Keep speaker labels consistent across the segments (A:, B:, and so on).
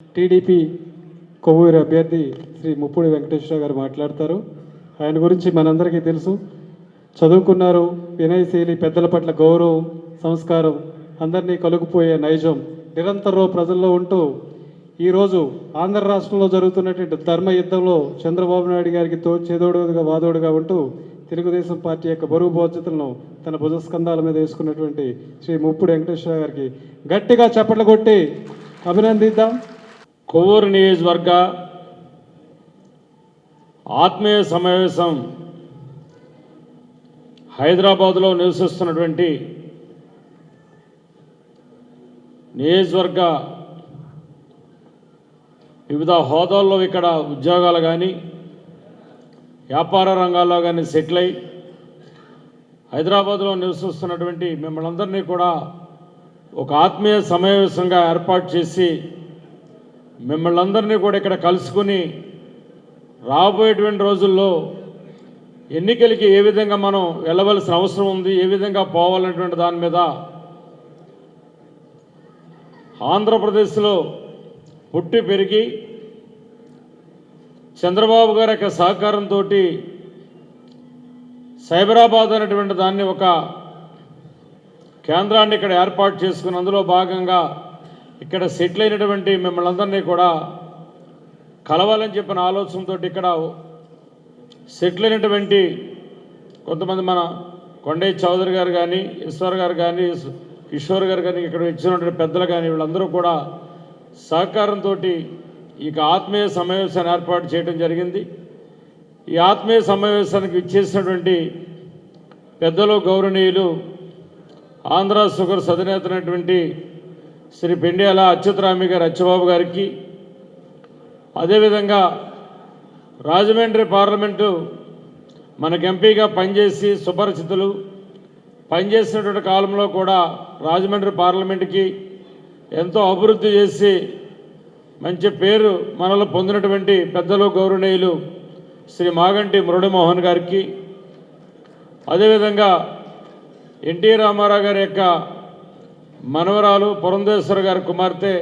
A: TDP Kovvur అభ్యర్థి శ్రీ ముప్పుడి వెంకటేశ్వర గారు మాట్లాడతారు. ఆయన గురించి మనందరికీ తెలుసు. చదువుకున్నారు వినయశీలి పెద్దల పట్ల గౌరవం సంస్కారం అందరినీ కలుగుపోయే నైజం నిరంతరం ప్రజల్లో ఉంటూ ఈరోజు ఆంధ్ర రాష్ట్రంలో జరుగుతున్నటువంటి ధర్మ యుద్ధంలో చంద్రబాబు నాయుడు గారికి తో చేదోడుగా వాదోడుగా ఉంటూ తెలుగుదేశం పార్టీ యొక్క బరువు బాధ్యతలను తన భుజస్కంధాల మీద వేసుకున్నటువంటి శ్రీ ముప్పుడు వెంకటేశ్వర గారికి గట్టిగా చప్పట్లు కొట్టి అభినందిద్దాం.
B: కొవ్వూరు నియోజకవర్గ ఆత్మీయ సమావేశం హైదరాబాద్లో నివసిస్తున్నటువంటి నియోజకవర్గ వివిధ హోదాల్లో ఇక్కడ ఉద్యోగాలు కానీ వ్యాపార రంగాల్లో కానీ సెటిల్ అయి హైదరాబాద్లో నివసిస్తున్నటువంటి మిమ్మల్ని అందరినీ కూడా ఒక ఆత్మీయ సమావేశంగా ఏర్పాటు చేసి మిమ్మల్ని అందరినీ కూడా ఇక్కడ కలుసుకుని రాబోయేటువంటి రోజుల్లో ఎన్నికలకి ఏ విధంగా మనం వెళ్ళవలసిన అవసరం ఉంది ఏ విధంగా పోవాలనేటువంటి దాని మీద ఆంధ్రప్రదేశ్లో పుట్టి పెరిగి చంద్రబాబు గారి యొక్క సహకారంతో సైబరాబాద్ అనేటువంటి దాన్ని ఒక కేంద్రాన్ని ఇక్కడ ఏర్పాటు చేసుకుని అందులో భాగంగా ఇక్కడ సెటిల్ అయినటువంటి మిమ్మల్ని అందరినీ కూడా కలవాలని చెప్పిన ఆలోచనతో ఇక్కడ సెటిల్ అయినటువంటి కొంతమంది మన కొండయ్య చౌదరి గారు కానీ ఈశ్వర్ గారు కానీ కిషోర్ గారు కానీ ఇక్కడ ఇచ్చినటువంటి పెద్దలు కానీ వీళ్ళందరూ కూడా సహకారంతో ఇక ఆత్మీయ సమావేశాన్ని ఏర్పాటు చేయడం జరిగింది. ఈ ఆత్మీయ సమావేశానికి ఇచ్చేసినటువంటి పెద్దలు గౌరవనీయులు ఆంధ్ర షుగర్ అధినేతనటువంటి శ్రీ పెండియాల అచ్యుతరామి గారు అచ్చబాబు గారికి అదేవిధంగా రాజమండ్రి పార్లమెంటు మనకు ఎంపీగా పనిచేసి సుపరిచితులు పనిచేసినటువంటి కాలంలో కూడా రాజమండ్రి పార్లమెంటుకి ఎంతో అభివృద్ధి చేసి మంచి పేరు మనలో పొందినటువంటి పెద్దలు గౌరవనీయులు శ్రీ మాగంటి మురళీమోహన్ గారికి అదేవిధంగా ఎన్టీ రామారావు గారి యొక్క మనవరాలు పురంధేశ్వర గారి కుమార్తె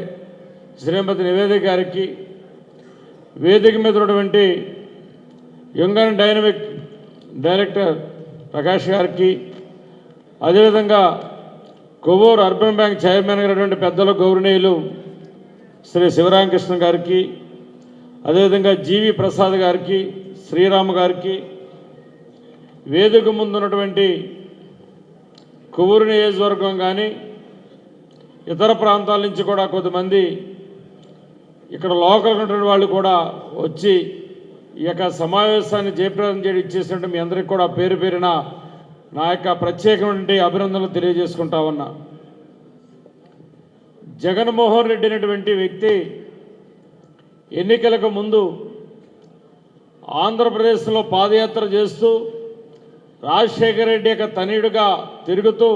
B: శ్రీమతి నివేదిక గారికి వేదిక మీద ఉన్నటువంటి young and dynamic director Prakash గారికి అదేవిధంగా కొవ్వూరు అర్బన్ బ్యాంక్ చైర్మన్ గారైనటువంటి పెద్దల గౌరవనీయులు శ్రీ శివరామకృష్ణ గారికి అదేవిధంగా జీవి ప్రసాద్ గారికి శ్రీరామ్ గారికి వేదిక ముందున్నటువంటి కొవ్వూరు నియోజకవర్గం కానీ ఇతర ప్రాంతాల నుంచి కూడా కొంతమంది ఇక్కడ లోకల్ ఉన్నటువంటి వాళ్ళు కూడా వచ్చి ఈ యొక్క సమావేశాన్ని జయప్రదం చేయడం ఇచ్చేసినట్టు మీ అందరికీ కూడా పేరు పేరిన నా యొక్క ప్రత్యేకమైనటువంటి అభినందనలు తెలియజేసుకుంటా ఉన్నా. జగన్మోహన్ రెడ్డి అనేటువంటి వ్యక్తి ఎన్నికలకు ముందు ఆంధ్రప్రదేశ్లో పాదయాత్ర చేస్తూ రాజశేఖర రెడ్డి యొక్క తనయుడిగా తిరుగుతూ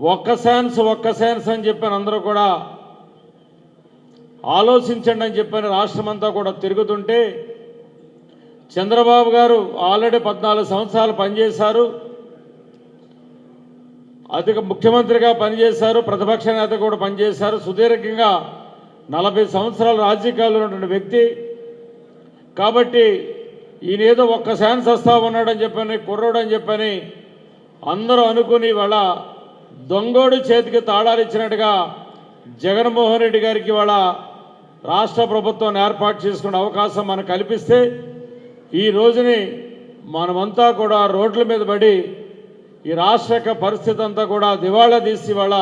B: ఒక్క శాన్స్ ఒక్క శాన్స్ అని చెప్పాను అందరూ కూడా. ఆలోచించండి అని చెప్పాను రాష్ట్రమంతా కూడా తిరుగుతుంటే. చంద్రబాబు గారు ఆల్రెడీ పద్నాలుగు సంవత్సరాలు పనిచేశారు. అధిక ముఖ్యమంత్రిగా పనిచేశారు ప్రతిపక్ష నేత కూడా పనిచేశారు. సుదీర్ఘంగా నలభై సంవత్సరాలు రాజకీయాల్లో ఉన్నటువంటి వ్యక్తి. కాబట్టి ఈయన ఏదో ఒక్క ఛాన్స్ వస్తా ఉన్నాడని చెప్పని కుర్రోడని అని చెప్పని అందరూ అనుకుని వాళ్ళ దొంగోడు చేతికి తాళాలు ఇచ్చినట్టుగా జగన్మోహన్ రెడ్డి గారికి వాళ్ళ రాష్ట్ర ప్రభుత్వం ఏర్పాటు చేసుకునే అవకాశం మనకు కల్పిస్తే ఈ రోజుని మనమంతా కూడా రోడ్ల మీద పడి ఈ రాష్ట్ర యొక్క పరిస్థితి అంతా కూడా దివాళా తీసి వాళ్ళ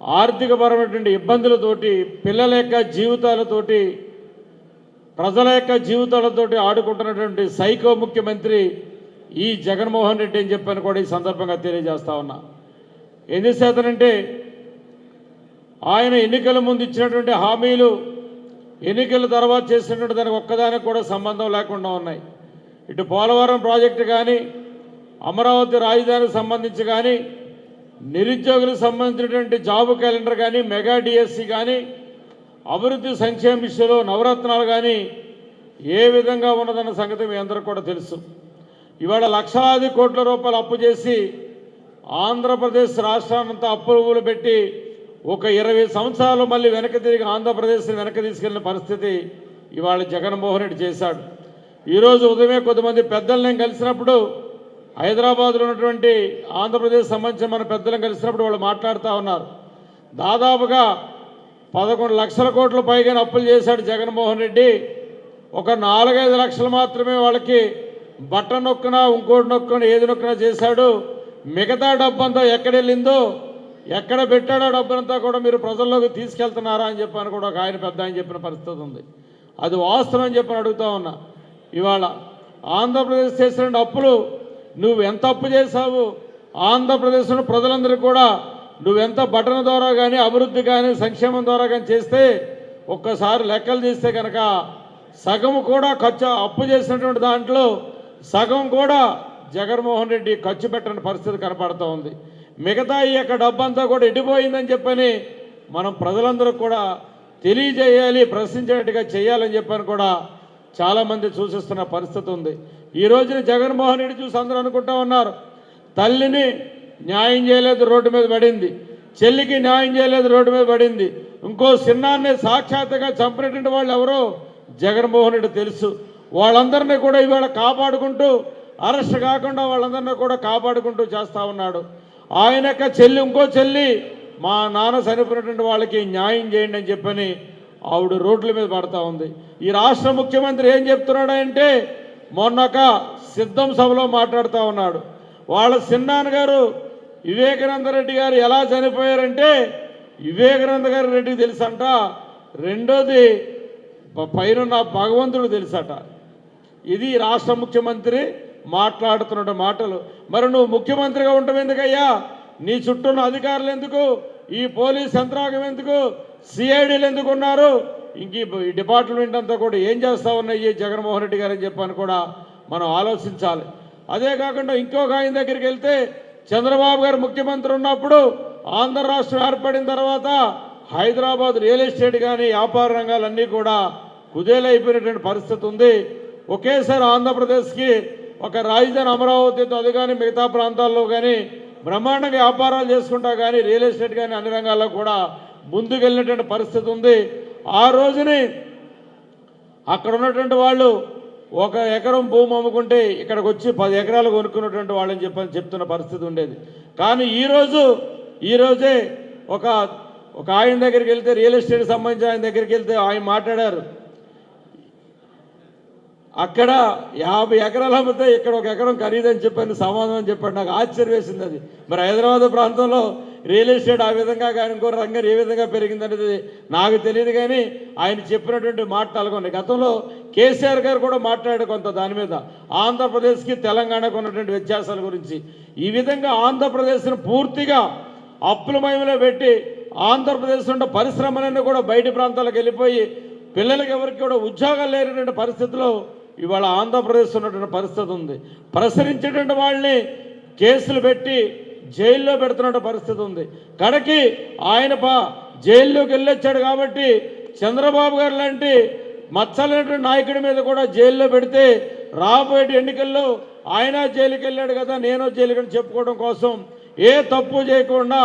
B: ఆర్థికపరమైనటువంటి ఇబ్బందులతోటి పిల్లల యొక్క జీవితాలతోటి ప్రజల యొక్క జీవితాలతోటి ఆడుకుంటున్నటువంటి సైకో ముఖ్యమంత్రి ఈ జగన్మోహన్ రెడ్డి అని చెప్పని కూడా ఈ సందర్భంగా తెలియజేస్తా ఉన్నా. ఎందుచేతనంటే ఆయన ఎన్నికల ముందు ఇచ్చినటువంటి హామీలు ఎన్నికల తర్వాత చేసినటువంటి దానికి ఒక్కదానికి కూడా సంబంధం లేకుండా ఉన్నాయి. ఇటు పోలవరం ప్రాజెక్టు కానీ అమరావతి రాజధానికి సంబంధించి కానీ నిరుద్యోగులకు సంబంధించినటువంటి జాబ్ క్యాలెండర్ కానీ మెగా డిఎస్సి కానీ అభివృద్ధి సంక్షేమ విషయంలో నవరత్నాలు కానీ ఏ విధంగా ఉన్నదన్న సంగతి మీ అందరికీ కూడా తెలుసు. ఇవాళ లక్షలాది కోట్ల రూపాయలు అప్పు చేసి ఆంధ్రప్రదేశ్ రాష్ట్రాన్నంతా అప్పులు పెట్టి ఒక ఇరవై సంవత్సరాలు మళ్ళీ వెనక్కి తిరిగి ఆంధ్రప్రదేశ్ని వెనక్కి తీసుకెళ్ళిన పరిస్థితి ఇవాళ జగన్మోహన్ రెడ్డి చేశాడు. ఈరోజు ఉదయమే కొంతమంది పెద్దలు నేను కలిసినప్పుడు హైదరాబాద్లో ఉన్నటువంటి ఆంధ్రప్రదేశ్ సంబంధించిన మన పెద్దలను కలిసినప్పుడు వాళ్ళు మాట్లాడుతూ ఉన్నారు. దాదాపుగా పదకొండు లక్షల కోట్ల పైగా అప్పులు చేశాడు జగన్మోహన్ రెడ్డి. ఒక నాలుగైదు లక్షలు మాత్రమే వాళ్ళకి బట్ట నొక్కన ఇంకోటి నొక్కున ఏది నొక్కున చేశాడు? మిగతా డబ్బంతా ఎక్కడెళ్ళిందో ఎక్కడ పెట్టాడో డబ్బునంతా కూడా మీరు ప్రజల్లోకి తీసుకెళ్తున్నారా అని చెప్పని కూడా ఒక ఆయన పెద్ద ఆయన చెప్పిన పరిస్థితి ఉంది. అది వాస్తవం అని చెప్పని అడుగుతా ఉన్నా. ఇవాళ ఆంధ్రప్రదేశ్ చేసిన అప్పులు నువ్వు ఎంత అప్పు చేశావు? ఆంధ్రప్రదేశ్లో ప్రజలందరూ కూడా నువ్వెంత బటన ద్వారా కానీ అభివృద్ధి కానీ సంక్షేమం ద్వారా కానీ చేస్తే ఒక్కసారి లెక్కలు తీస్తే కనుక సగం కూడా ఖర్చు అప్పు చేసినటువంటి దాంట్లో సగం కూడా జగన్మోహన్ రెడ్డి ఖర్చు పెట్టని పరిస్థితి కనపడుతూ ఉంది. మిగతా ఈ యొక్క డబ్బంతా కూడా ఎడిపోయిందని చెప్పని మనం ప్రజలందరూ కూడా తెలియజేయాలి ప్రశ్నించేట్టుగా చేయాలని చెప్పని కూడా చాలామంది సూచిస్తున్న పరిస్థితి ఉంది. ఈ రోజున జగన్మోహన్ రెడ్డి చూసి అందరూ అనుకుంటా ఉన్నారు తల్లిని న్యాయం చేయలేదు రోడ్డు మీద పడింది. చెల్లికి న్యాయం చేయలేదు రోడ్డు మీద పడింది. ఇంకో సిన్నాన్ని సాక్షాత్తుగా చంపినటువంటి వాళ్ళు ఎవరో జగన్మోహన్ రెడ్డి తెలుసు. వాళ్ళందరినీ కూడా ఇవాళ కాపాడుకుంటూ అరెస్ట్ కాకుండా వాళ్ళందరినీ కూడా కాపాడుకుంటూ చేస్తూ ఉన్నాడు. ఆయన యొక్క చెల్లి ఇంకో చెల్లి మా నాన్న చనిపోయినటువంటి వాళ్ళకి న్యాయం చేయండి అని చెప్పని ఆవిడ రోడ్ల మీద పడతా ఉంది. ఈ రాష్ట్ర ముఖ్యమంత్రి ఏం చెప్తున్నాడు అంటే మొన్నొక సిద్ధం సభలో మాట్లాడుతూ ఉన్నాడు. వాళ్ళ సిన్నాన్నగారు వివేకానంద రెడ్డి గారు ఎలా చనిపోయారంటే వివేకానంద గారి రెడ్డికి తెలుసంట రెండోది పైన పైనున్న భగవంతుడు తెలుసట. ఇది రాష్ట్ర ముఖ్యమంత్రి మాట్లాడుతున్న మాటలు. మరి నువ్వు ముఖ్యమంత్రిగా ఉండటం ఎందుకయ్యా? నీ చుట్టూ ఉన్న అధికారులు ఎందుకు? ఈ పోలీస్ యంత్రాంగం ఎందుకు? సిఐడీలు ఎందుకు ఉన్నారు? ఇంక ఈ డిపార్ట్మెంట్ అంతా కూడా ఏం చేస్తా ఉన్నాయి జగన్మోహన్ రెడ్డి గారు అని చెప్పని కూడా మనం ఆలోచించాలి. అదే కాకుండా ఇంకొక ఆయన దగ్గరికి వెళ్తే చంద్రబాబు గారు ముఖ్యమంత్రి ఉన్నప్పుడు ఆంధ్ర రాష్ట్రం ఏర్పడిన తర్వాత హైదరాబాద్ రియల్ ఎస్టేట్ కానీ వ్యాపార రంగాలన్నీ కూడా కుదేలైపోయినటువంటి పరిస్థితి ఉంది. ఒకేసారి ఆంధ్రప్రదేశ్కి ఒక రాజధాని అమరావతితో అది కానీ మిగతా ప్రాంతాల్లో కానీ బ్రహ్మాండంగా వ్యాపారాలు చేసుకుంటా కానీ రియల్ ఎస్టేట్ కానీ అన్ని రంగాల్లో కూడా ముందుకెళ్ళినటువంటి పరిస్థితి ఉంది. ఆ రోజుని అక్కడ ఉన్నటువంటి వాళ్ళు ఒక ఎకరం భూమి అమ్ముకుంటే ఇక్కడికి వచ్చి పది ఎకరాలు కొనుక్కున్నటువంటి వాళ్ళని చెప్పని చెప్తున్న పరిస్థితి ఉండేది. కానీ ఈరోజు ఈరోజే ఒక ఒక ఆయన దగ్గరికి వెళ్తే రియల్ ఎస్టేట్ సంబంధించి ఆయన దగ్గరికి వెళ్తే ఆయన మాట్లాడారు. అక్కడ యాభై ఎకరాలు అమ్మితే ఇక్కడ ఒక ఎకరం ఖరీదని చెప్పని సమాధానం చెప్పాడు నాకు ఆశ్చర్యం వేసింది అది. మరి హైదరాబాద్ ప్రాంతంలో రియల్ ఎస్టేట్ ఆ విధంగా కానీ ఇంకో రంగం ఏ విధంగా పెరిగిందనేది నాకు తెలియదు కానీ ఆయన చెప్పినటువంటి మాట అలాగొన్నాయి గతంలో కేసీఆర్ గారు కూడా మాట్లాడారు కొంత దాని మీద. ఆంధ్రప్రదేశ్కి తెలంగాణకు ఉన్నటువంటి వ్యత్యాసాల గురించి. ఈ విధంగా ఆంధ్రప్రదేశ్ను పూర్తిగా అప్పుల పెట్టి ఆంధ్రప్రదేశ్ ఉన్న పరిశ్రమలన్నీ కూడా బయటి ప్రాంతాలకు వెళ్ళిపోయి పిల్లలకి ఎవరికి కూడా ఉద్యోగాలు లేనటువంటి పరిస్థితిలో ఇవాళ ఆంధ్రప్రదేశ్ ఉన్నటువంటి పరిస్థితి ఉంది. ప్రసరించేటువంటి వాళ్ళని కేసులు పెట్టి జైల్లో పెడుతున్న పరిస్థితి ఉంది. కడకి ఆయన పా జైల్లోకి వెళ్ళొచ్చాడు కాబట్టి చంద్రబాబు గారు లాంటి మచ్చలేనటువంటి నాయకుడి మీద కూడా జైల్లో పెడితే రాబోయే ఎన్నికల్లో ఆయన జైలుకి వెళ్ళాడు కదా నేను జైలుకి చెప్పుకోవడం కోసం ఏ తప్పు చేయకుండా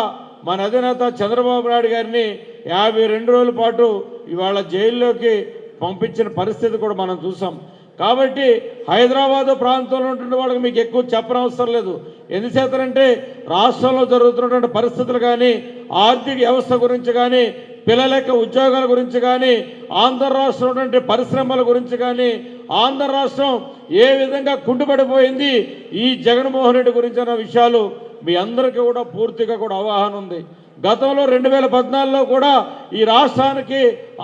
B: మన అధినేత చంద్రబాబు నాయుడు గారిని యాభై రెండు రోజుల పాటు ఇవాళ జైల్లోకి పంపించిన పరిస్థితి కూడా మనం చూసాం. కాబట్టి హైదరాబాద్ ప్రాంతంలో ఉంటున్న వాళ్ళకి మీకు ఎక్కువ చెప్పనవసరం లేదు. ఎందుచేతనంటే రాష్ట్రంలో జరుగుతున్నటువంటి పరిస్థితులు కానీ ఆర్థిక వ్యవస్థ గురించి కానీ పిల్లల యొక్క ఉద్యోగాల గురించి కానీ ఆంధ్ర రాష్ట్రంలోటువంటి పరిశ్రమల గురించి కానీ ఆంధ్ర రాష్ట్రం ఏ విధంగా కుంటుపడిపోయింది ఈ జగన్మోహన్ రెడ్డి గురించి అన్న విషయాలు మీ అందరికీ కూడా పూర్తిగా కూడా అవగాహన ఉంది. గతంలో రెండు వేల పద్నాలుగులో కూడా ఈ రాష్ట్రానికి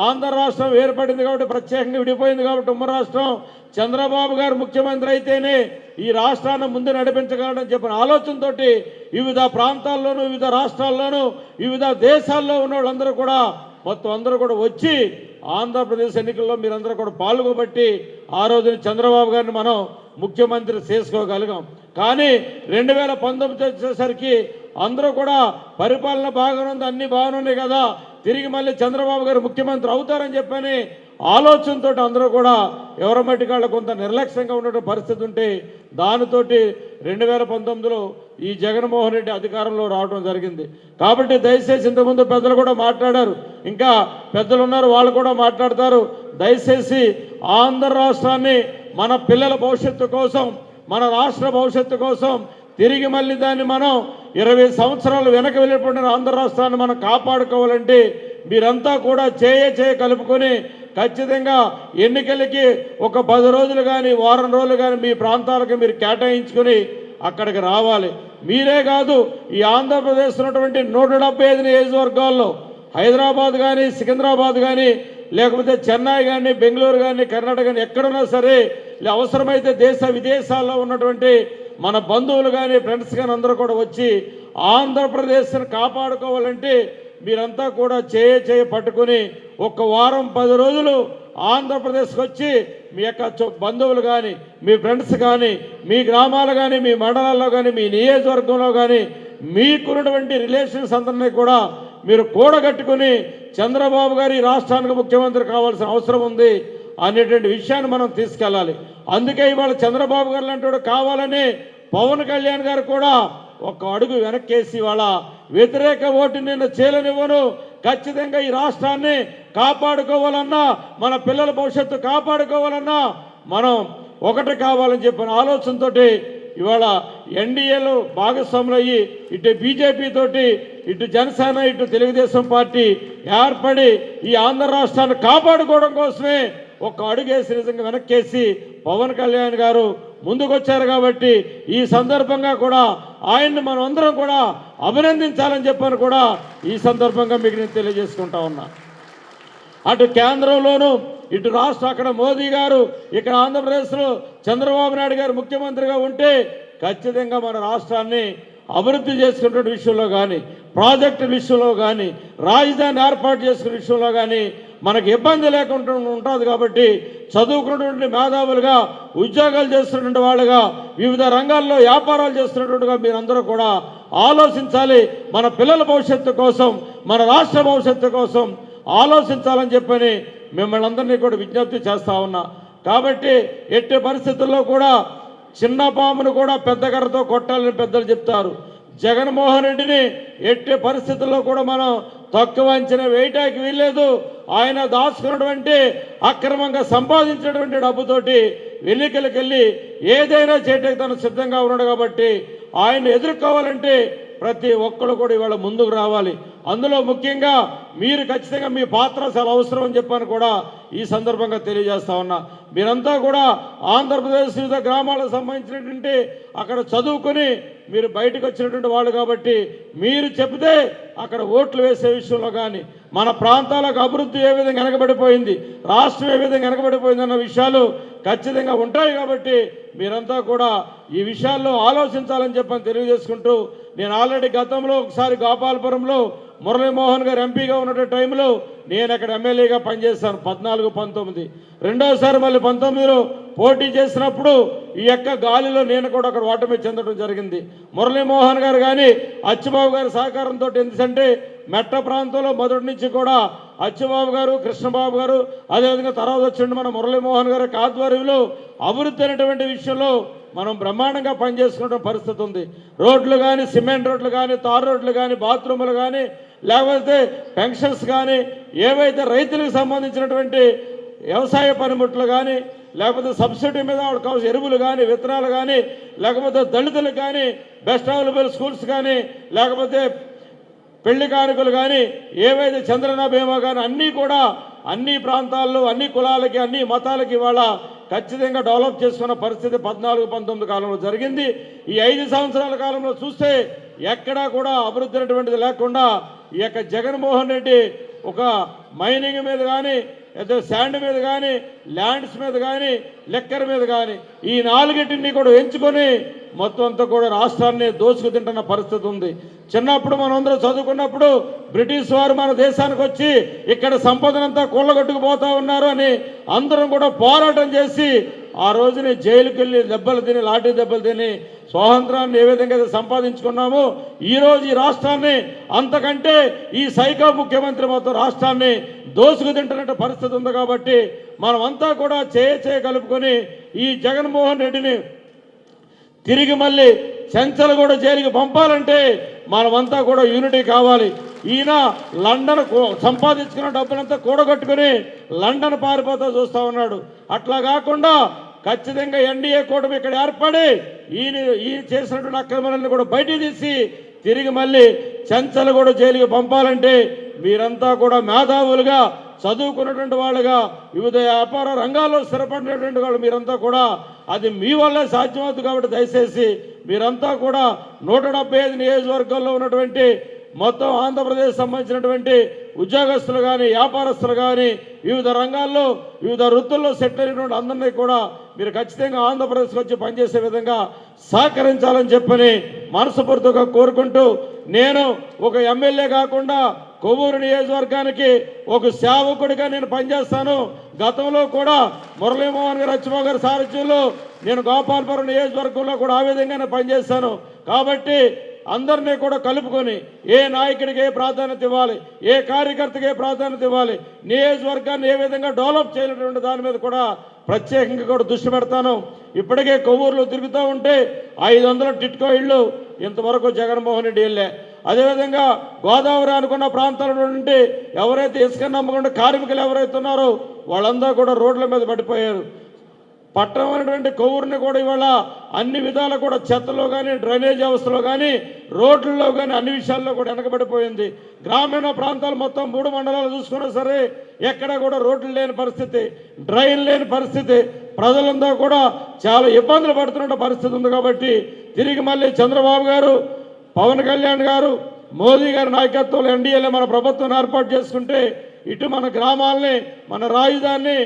B: ఆంధ్ర రాష్ట్రం ఏర్పడింది కాబట్టి ప్రత్యేకంగా విడిపోయింది కాబట్టి ఉమ్మడి రాష్ట్రం. చంద్రబాబు గారు ముఖ్యమంత్రి అయితేనే ఈ రాష్ట్రాన్ని ముందు నడిపించగలడని చెప్పిన ఆలోచనతోటి వివిధ ప్రాంతాల్లోనూ వివిధ రాష్ట్రాల్లోనూ వివిధ దేశాల్లో ఉన్న వాళ్ళందరూ కూడా మొత్తం అందరూ కూడా వచ్చి ఆంధ్రప్రదేశ్ ఎన్నికల్లో మీరందరూ కూడా పాల్గొబట్టి ఆ రోజున చంద్రబాబు గారిని మనం ముఖ్యమంత్రి చేసుకోగలిగాం. కానీ రెండు వేల పంతొమ్మిది వచ్చేసరికి అందరూ కూడా పరిపాలన బాగానే ఉంది అన్ని బాగానే కదా. తిరిగి మళ్ళీ చంద్రబాబు గారు ముఖ్యమంత్రి అవుతారని చెప్పని ఆలోచనతో అందరూ కూడా ఎవరి మట్టి కొంత నిర్లక్ష్యంగా ఉన్నటువంటి పరిస్థితి ఉంటే దానితోటి రెండు వేల పంతొమ్మిదిలో ఈ జగన్మోహన్ రెడ్డి అధికారంలో రావడం జరిగింది. కాబట్టి దయచేసి ఇంతకుముందు పెద్దలు కూడా మాట్లాడారు. ఇంకా పెద్దలు ఉన్నారు వాళ్ళు కూడా మాట్లాడతారు. దయచేసి ఆంధ్ర రాష్ట్రాన్ని మన పిల్లల భవిష్యత్తు కోసం మన రాష్ట్ర భవిష్యత్తు కోసం తిరిగి మళ్ళీ దాన్ని మనం ఇరవై సంవత్సరాలు వెనక వెళ్ళిపోయిన ఆంధ్ర రాష్ట్రాన్ని మనం కాపాడుకోవాలంటే మీరంతా కూడా చేయ చేయ కలుపుకొని ఖచ్చితంగా ఎన్నికలకి ఒక పది రోజులు కానీ వారం రోజులు కానీ మీ ప్రాంతాలకు మీరు కేటాయించుకొని అక్కడికి రావాలి. మీరే కాదు ఈ ఆంధ్రప్రదేశ్ ఉన్నటువంటి నూట డెబ్బై ఐదు నియోజకవర్గాల్లో హైదరాబాద్ కానీ సికింద్రాబాద్ కానీ లేకపోతే చెన్నై కానీ బెంగళూరు కానీ కర్ణాటక కానీ ఎక్కడున్నా సరే అవసరమైతే దేశ విదేశాల్లో ఉన్నటువంటి మన బంధువులు కానీ ఫ్రెండ్స్ కానీ అందరూ కూడా వచ్చి ఆంధ్రప్రదేశ్ని కాపాడుకోవాలంటే మీరంతా కూడా చేయ చేయ పట్టుకుని ఒక వారం పది రోజులు ఆంధ్రప్రదేశ్కి వచ్చి మీ యొక్క బంధువులు కానీ మీ ఫ్రెండ్స్ కానీ మీ గ్రామాలు కానీ మీ మండలాల్లో కానీ మీ నియోజకవర్గంలో కానీ మీకున్నటువంటి రిలేషన్స్ అందరినీ కూడా మీరు కూడగట్టుకుని చంద్రబాబు గారి రాష్ట్రానికి ముఖ్యమంత్రి కావాల్సిన అవసరం ఉంది అనేటువంటి విషయాన్ని మనం తీసుకెళ్ళాలి. అందుకే ఇవాళ చంద్రబాబు గారు లాంటి కావాలని పవన్ కళ్యాణ్ గారు కూడా ఒక అడుగు వెనక్కేసి వాళ్ళ వ్యతిరేక ఓటు నేను చేయలేనివ్వను. ఖచ్చితంగా ఈ రాష్ట్రాన్ని కాపాడుకోవాలన్నా మన పిల్లల భవిష్యత్తు కాపాడుకోవాలన్నా మనం ఒకటి కావాలని చెప్పిన ఆలోచనతోటి ఇవాళ ఎన్డీఏలో భాగస్వాములు అయ్యి ఇటు బీజేపీ తోటి ఇటు జనసేన ఇటు తెలుగుదేశం పార్టీ ఏర్పడి ఈ ఆంధ్ర రాష్ట్రాన్ని కాపాడుకోవడం కోసమే ఒక అడుగేసి నిజంగా వెనక్కేసి పవన్ కళ్యాణ్ గారు ముందుకొచ్చారు కాబట్టి ఈ సందర్భంగా కూడా ఆయన్ని మనం అందరం కూడా అభినందించాలని చెప్పని కూడా ఈ సందర్భంగా మీకు నేను తెలియజేసుకుంటా ఉన్నా. అటు కేంద్రంలోనూ ఇటు రాష్ట్ర అక్కడ మోదీ గారు ఇక్కడ ఆంధ్రప్రదేశ్లో చంద్రబాబు నాయుడు గారు ముఖ్యమంత్రిగా ఉంటే ఖచ్చితంగా మన రాష్ట్రాన్ని అభివృద్ధి చేసుకునే విషయంలో కానీ ప్రాజెక్టు విషయంలో కానీ రాజధాని ఏర్పాటు చేసుకున్న విషయంలో కానీ మనకు ఇబ్బంది లేకుండా ఉంటుంది కాబట్టి చదువుకున్నటువంటి మేధావులుగా ఉద్యోగాలు చేస్తున్నటువంటి వాళ్ళుగా వివిధ రంగాల్లో వ్యాపారాలు చేస్తున్నట్టుగా మీరందరూ కూడా ఆలోచించాలి. మన పిల్లల భవిష్యత్తు కోసం మన రాష్ట్ర భవిష్యత్తు కోసం ఆలోచించాలని చెప్పని మిమ్మల్ని అందరినీ కూడా విజ్ఞప్తి చేస్తా ఉన్నా. కాబట్టి ఎట్టి పరిస్థితుల్లో కూడా చిన్న పామును కూడా పెద్ద కర్రతో కొట్టాలని పెద్దలు చెప్తారు. జగన్మోహన్ రెడ్డిని ఎట్టి పరిస్థితుల్లో కూడా మనం తక్కువ అంచనా వేయటానికి వీల్లేదు. ఆయన దాచుకున్నటువంటి అక్రమంగా సంపాదించినటువంటి డబ్బుతోటి ఎన్నికలకు వెళ్ళి ఏదైనా చేయడానికి తను సిద్ధంగా ఉన్నాడు కాబట్టి ఆయన ఎదుర్కోవాలంటే ప్రతి ఒక్కరు కూడా ఇవాళ ముందుకు రావాలి. అందులో ముఖ్యంగా మీరు ఖచ్చితంగా మీ పాత్ర చాలా అవసరం అని చెప్పని కూడా ఈ సందర్భంగా తెలియజేస్తా ఉన్నా. మీరంతా కూడా ఆంధ్రప్రదేశ్ వివిధ గ్రామాలకు సంబంధించినటువంటి అక్కడ చదువుకొని మీరు బయటకు వచ్చినటువంటి వాళ్ళు కాబట్టి మీరు చెబితే అక్కడ ఓట్లు వేసే విషయంలో కానీ మన ప్రాంతాలకు అభివృద్ధి ఏ విధంగా వెనకబడిపోయింది రాష్ట్రం ఏ విధంగా వెనకబడిపోయింది అన్న విషయాలు ఖచ్చితంగా ఉంటాయి కాబట్టి మీరంతా కూడా ఈ విషయాల్లో ఆలోచించాలని చెప్పని తెలియజేసుకుంటూ నేను ఆల్రెడీ గతంలో ఒకసారి గోపాలపురంలో మురళీమోహన్ గారు ఎంపీగా ఉన్న టైంలో నేను అక్కడ ఎమ్మెల్యేగా పనిచేశాను పద్నాలుగు పంతొమ్మిది. రెండోసారి మళ్ళీ పంతొమ్మిదిలో పోటీ చేసినప్పుడు ఈ యొక్క గాలిలో నేను కూడా అక్కడ ఓటమి చెందడం జరిగింది. మురళీమోహన్ గారు కానీ అచ్చుబాబు గారి సహకారంతో ఎందుకంటే మెట్ట ప్రాంతంలో మొదటి నుంచి కూడా అచ్చబాబు గారు కృష్ణబాబు గారు అదేవిధంగా తర్వాత వచ్చిండు మన మురళీమోహన్ గారి ఆధ్వర్యంలో అభివృద్ధి అనేటువంటి విషయంలో మనం బ్రహ్మాండంగా పనిచేసుకున్న పరిస్థితి ఉంది. రోడ్లు కానీ సిమెంట్ రోడ్లు కానీ తారు రోడ్లు కానీ బాత్రూములు కానీ లేకపోతే పెన్షన్స్ కానీ ఏవైతే రైతులకు సంబంధించినటువంటి వ్యవసాయ పనిముట్లు కానీ లేకపోతే సబ్సిడీ మీద వాళ్ళకి కావాల్సిన ఎరువులు కానీ విత్తనాలు కానీ లేకపోతే దళితులకు కానీ బెస్ట్ అవైలబుల్ స్కూల్స్ కానీ లేకపోతే పెళ్ళి కానుకలు కానీ ఏవైతే చంద్రన బీమా కానీ అన్నీ కూడా అన్ని ప్రాంతాల్లో అన్ని కులాలకి అన్ని మతాలకి ఇవాళ ఖచ్చితంగా డెవలప్ చేసుకున్న పరిస్థితి పద్నాలుగు పంతొమ్మిది కాలంలో జరిగింది. ఈ ఐదు సంవత్సరాల కాలంలో చూస్తే ఎక్కడా కూడా అభివృద్ధి అనేటువంటిది లేకుండా ఈ యొక్క జగన్మోహన్ రెడ్డి ఒక మైనింగ్ మీద కానీ ఏదో శాండ్ మీద కానీ ల్యాండ్స్ మీద కానీ లెక్కర్ మీద కానీ ఈ నాలుగిటిని కూడా ఎంచుకొని మొత్తం అంతా కూడా రాష్ట్రాన్ని దోసుకు తింటున్న పరిస్థితి ఉంది. చిన్నప్పుడు మనందరం చదువుకున్నప్పుడు బ్రిటిష్ వారు మన దేశానికి వచ్చి ఇక్కడ సంపదనంతా కొల్లగొట్టుకుపోతా ఉన్నారు అని అందరం కూడా పోరాటం చేసి ఆ రోజునే జైలుకి వెళ్ళి దెబ్బలు తిని లాఠీ దెబ్బలు తిని స్వాతంత్రాన్ని ఏ విధంగా అయితే సంపాదించుకున్నామో ఈ రోజు ఈ రాష్ట్రాన్ని అంతకంటే ఈ సైకా ముఖ్యమంత్రి మొత్తం రాష్ట్రాన్ని దోసుకు తింటున్నట్టు పరిస్థితి ఉంది కాబట్టి మనమంతా కూడా చేయ చేయ కలుపుకొని ఈ జగన్మోహన్ రెడ్డిని తిరిగి మళ్ళీ చెంచలు కూడా జైలుకి పంపాలంటే మనమంతా కూడా యూనిటీ కావాలి. ఈయన లండన్ సంపాదించుకున్న డబ్బులంతా కూడగట్టుకుని లండన్ పారిపోతా చూస్తూ ఉన్నాడు. అట్లా కాకుండా ఖచ్చితంగా ఎన్డీఏ కూటమి ఇక్కడ ఏర్పడి ఈయన ఈయన చేసినటువంటి అక్రమాలను కూడా బయట తీసి తిరిగి మళ్ళీ చెంచలు కూడా జైలుకి పంపాలంటే మీరంతా కూడా మేధావులుగా చదువుకున్నటువంటి వాళ్ళుగా వివిధ వ్యాపార రంగాల్లో స్థిరపడినటువంటి వాళ్ళు మీరంతా కూడా అది మీ వల్లే సాధ్యమవుతుంది కాబట్టి దయచేసి మీరంతా కూడా నూట డెబ్బై ఐదు నియోజకవర్గాల్లో ఉన్నటువంటి మొత్తం ఆంధ్రప్రదేశ్ సంబంధించినటువంటి ఉద్యోగస్తులు కానీ వ్యాపారస్తులు కానీ వివిధ రంగాల్లో వివిధ వృత్తుల్లో సెట్ అయినటువంటి అందరినీ కూడా మీరు ఖచ్చితంగా ఆంధ్రప్రదేశ్కి వచ్చి పనిచేసే విధంగా సహకరించాలని చెప్పని మనస్ఫూర్తిగా కోరుకుంటూ నేను ఒక ఎమ్మెల్యే కాకుండా కొవ్వూరు నియోజకవర్గానికి ఒక సేవకుడిగా నేను పనిచేస్తాను. గతంలో కూడా మురళీమోహన్ గారు అచ్చిమో గారి సారథ్యంలో నేను గోపాల్పురం నియోజకవర్గంలో కూడా ఆ విధంగానే పనిచేస్తాను కాబట్టి అందరినీ కూడా కలుపుకొని ఏ నాయకుడికి ఏ ప్రాధాన్యత ఇవ్వాలి ఏ కార్యకర్తకి ఏ ప్రాధాన్యత ఇవ్వాలి నియోజకవర్గాన్ని ఏ విధంగా డెవలప్ చేయాలనేటువంటి దాని మీద కూడా ప్రత్యేకంగా కూడా దృష్టి పెడతాను. ఇప్పటికే కొవ్వూరులో తిరుగుతూ ఉంటే ఐదు వందల టిట్కో ఇళ్ళు ఇంతవరకు జగన్మోహన్ రెడ్డి వెళ్ళే అదేవిధంగా గోదావరి అనుకున్న ప్రాంతాల నుండి ఎవరైతే ఇసుక నమ్మకుండా కార్మికులు ఎవరైతే ఉన్నారో వాళ్ళందరూ కూడా రోడ్ల మీద పడిపోయారు. పట్టణం అనేటువంటి కొవ్వూరుని కూడా ఇవాళ అన్ని విధాలు కూడా చెత్తలో కానీ డ్రైనేజ్ వ్యవస్థలో కానీ రోడ్లలో కానీ అన్ని విషయాల్లో కూడా వెనకబడిపోయింది. గ్రామీణ ప్రాంతాలు మొత్తం మూడు మండలాలు చూసుకున్నా సరే ఎక్కడ కూడా రోడ్లు లేని పరిస్థితి డ్రైన్ లేని పరిస్థితి. ప్రజలంతా కూడా చాలా ఇబ్బందులు పడుతున్న పరిస్థితి ఉంది కాబట్టి తిరిగి మళ్ళీ చంద్రబాబు గారు పవన్ కళ్యాణ్ గారు మోదీ గారి నాయకత్వంలో ఎన్డీఏలో మన ప్రభుత్వం ఏర్పాటు చేసుకుంటే ఇటు మన గ్రామాలని మన రాజధానిని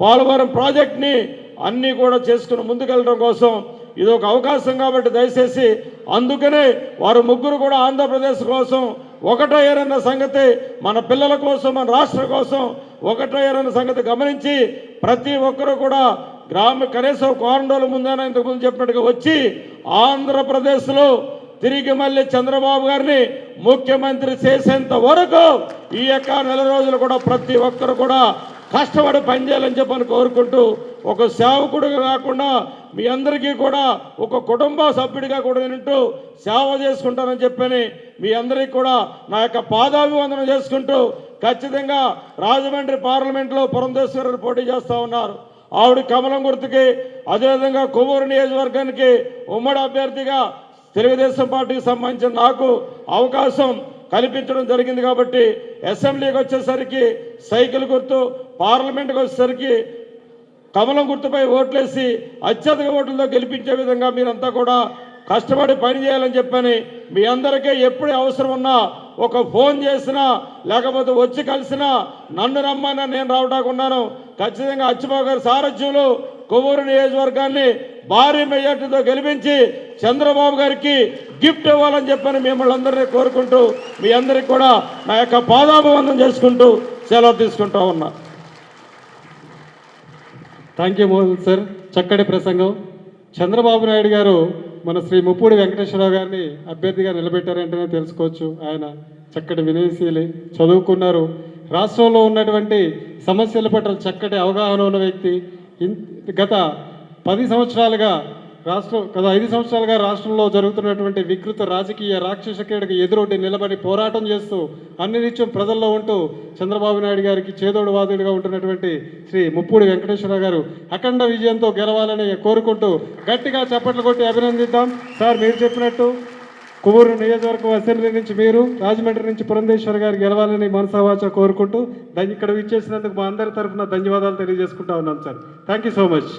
B: పోలవరం ప్రాజెక్ట్ని అన్నీ కూడా చేసుకుని ముందుకెళ్ళడం కోసం ఇది ఒక అవకాశం కాబట్టి దయచేసి అందుకనే వారు ముగ్గురు కూడా ఆంధ్రప్రదేశ్ కోసం ఒకటయ్యారన్న సంగతి మన పిల్లల కోసం మన రాష్ట్రం కోసం ఒకటయ్యారన్న సంగతి గమనించి ప్రతి ఒక్కరూ కూడా గ్రామ కనీసం వారం రోజుల ముందైనా ఇంతకుముందు చెప్పినట్టుగా వచ్చి ఆంధ్రప్రదేశ్లో తిరిగి మళ్ళీ చంద్రబాబు గారిని ముఖ్యమంత్రి చేసేంత వరకు ఈ యొక్క నెల రోజులు కూడా ప్రతి ఒక్కరు కూడా కష్టపడి పనిచేయాలని చెప్పని కోరుకుంటూ ఒక సేవకుడిగా కాకుండా మీ అందరికీ కూడా ఒక కుటుంబ సభ్యుడిగా కూడా వింటూ సేవ చేసుకుంటానని చెప్పని మీ అందరికీ కూడా నా యొక్క పాదాభివందనం చేసుకుంటూ ఖచ్చితంగా రాజమండ్రి పార్లమెంట్లో పురంధేశ్వరర్ పోటీ చేస్తూ ఉన్నారు. ఆవిడ కమలం గుర్తుకి అదేవిధంగా కొవ్వూరు నియోజకవర్గానికి ఉమ్మడి అభ్యర్థిగా తెలుగుదేశం పార్టీకి సంబంధించిన నాకు అవకాశం కల్పించడం జరిగింది కాబట్టి అసెంబ్లీకి వచ్చేసరికి సైకిల్ గుర్తు పార్లమెంట్కి వచ్చేసరికి కమలం గుర్తుపై ఓట్లేసి అత్యధిక ఓట్లతో గెలిపించే విధంగా మీరంతా కూడా కష్టపడి పని చేయాలని చెప్పని మీ అందరికీ ఎప్పుడు అవసరం ఉన్నా ఒక ఫోన్ చేసినా లేకపోతే వచ్చి కలిసినా నన్ను రమ్మన్నా నేను రావడానికి ఉన్నాను. ఖచ్చితంగా అచ్చిబాబు గారి సారథ్యంలో కొవ్వూరు నియోజకవర్గాన్ని భారీ మెజార్టీతో గెలిపించి చంద్రబాబు గారికి గిఫ్ట్ ఇవ్వాలని చెప్పని మిమ్మల్ని అందరినీ కోరుకుంటూ మీ అందరికి కూడా నా యొక్క పాదాభివందం చేసుకుంటూ సెలవు తీసుకుంటా ఉన్నా.
A: థ్యాంక్ యూ మోహన్ సార్ చక్కటి ప్రసంగం. చంద్రబాబు నాయుడు గారు మన శ్రీ ముప్పూడి వెంకటేశ్వరరావు గారిని అభ్యర్థిగా నిలబెట్టారంటేనే తెలుసుకోవచ్చు. ఆయన చక్కటి వినయశీలి చదువుకున్నారు. రాష్ట్రంలో ఉన్నటువంటి సమస్యల పట్ల చక్కటి అవగాహన ఉన్న వ్యక్తి. గత పది సంవత్సరాలుగా రాష్ట్రం గత ఐదు సంవత్సరాలుగా రాష్ట్రంలో జరుగుతున్నటువంటి వికృత రాజకీయ రాక్షస క్రీడకు ఎదురొడ్డి నిలబడి పోరాటం చేస్తూ అన్ని నిత్యం ప్రజల్లో ఉంటూ చంద్రబాబు నాయుడు గారికి చేదోడివాదుడుగా ఉంటున్నటువంటి శ్రీ ముప్పూడి వెంకటేశ్వర గారు అఖండ విజయంతో గెలవాలని కోరుకుంటూ గట్టిగా చప్పట్లు కొట్టి అభినందిద్దాం. సార్ మీరు చెప్పినట్టు కొవ్వూరు నియోజకవర్గం అసెంబ్లీ నుంచి మీరు రాజమండ్రి నుంచి పురంధేశ్వర్ గారు గెలవాలని మనసావాచ కోరుకుంటూ దాన్ని ఇక్కడ విచ్చేసినందుకు మా అందరి తరఫున ధన్యవాదాలు తెలియజేసుకుంటా ఉన్నాం sir. Thank you so much